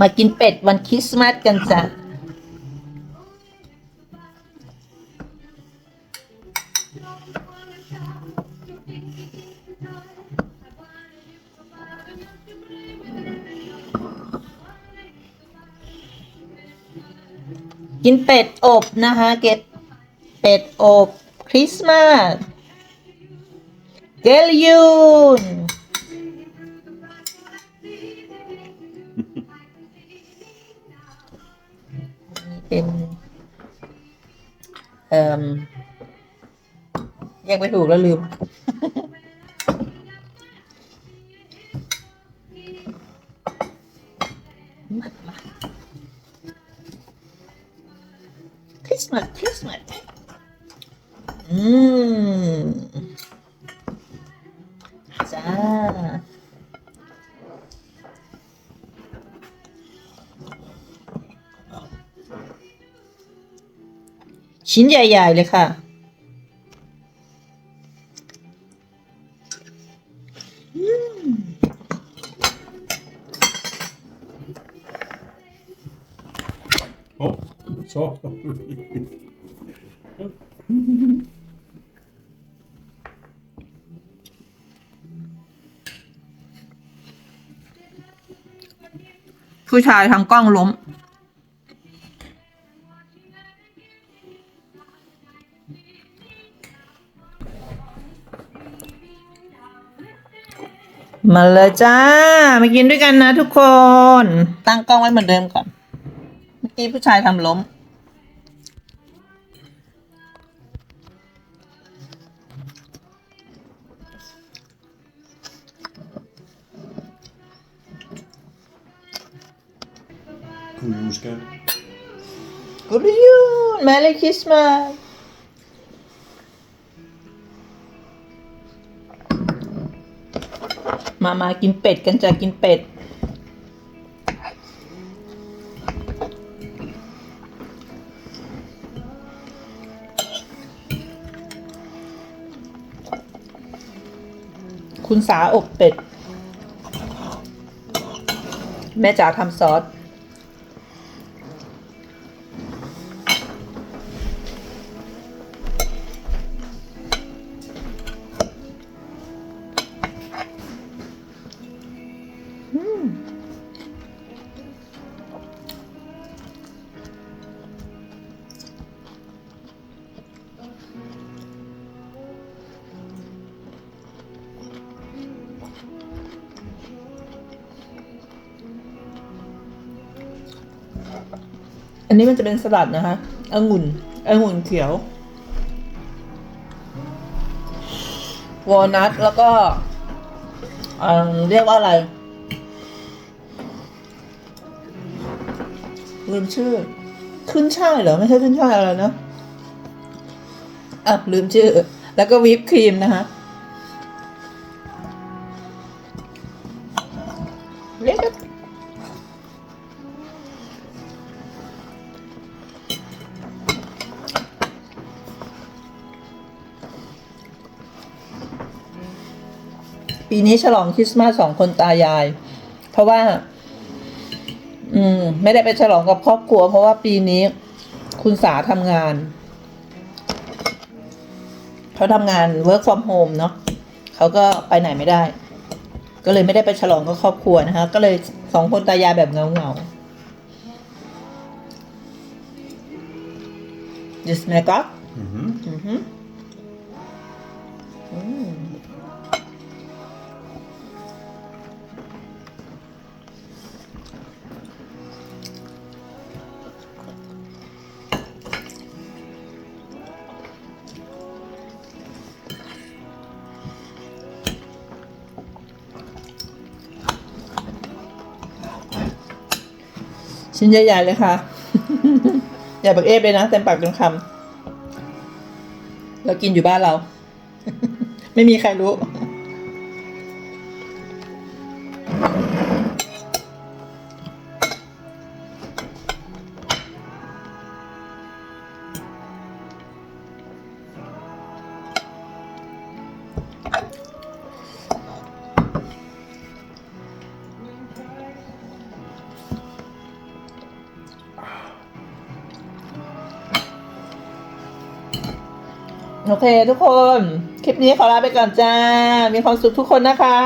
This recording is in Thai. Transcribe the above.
มากินเป็ดวันคริสต์มาสกันจ้ะกินเป็ดอบนะคะเก็บเป็ดอบคริสต์มาสเกลยูน เป็นเอ่อแยกไม่ถูกแล้วลืม คริสต์มาสคริสต์มาสอืม ชิ้นใหญ่ ๆ เลยค่ะ Oh, så. ผู้ชายทำกล้องล้ม มาเลยจ้า มากินด้วยกันนะทุกคน ตั้งกล้องไว้เหมือนเดิมก่อน เมื่อกี้ผู้ชายทำล้ม God juleskat. Good Jul! Merry Christmas! มามากินเป็ดกันจ้ะกินเป็ด คุณสาอบเป็ด แม่จ๋าทำซอส อันนี้มันจะเป็นสลัดนะคะองุ่นองุ่นเขียว วอลนัทแล้วก็เอ่อเรียกว่าอะไร ลืมชื่อ ขึ้นช่ายเหรอ ไม่ใช่ขึ้นช่ายอะไรนะอะลืมชื่อ แล้วก็วิปครีมนะคะ ปีนี้ฉลองคริสต์มาสสองคนตายาย เพราะว่า อืม ไม่ได้ไปฉลองกับครอบครัว เพราะว่าปีนี้ คุณสาทำงานเขาทำงาน work from home เนาะเขาก็ไปไหนไม่ได้ ก็เลยไม่ได้ไปฉลองกับครอบครัวนะคะ ก็เลยสองคนตายายแบบเงาเงาๆ Just make up Mhm. อือหืออืม ชิ้นใหญ่ๆเลยค่ะอย่าบักเอฟเลยนะเต็มปากเต็มคำเรากินอยู่บ้านเรา ไม่มีใครรู้ โอเคทุกคน คลิปนี้ขอลาไปก่อนจ้า มีความสุขทุกคนนะคะ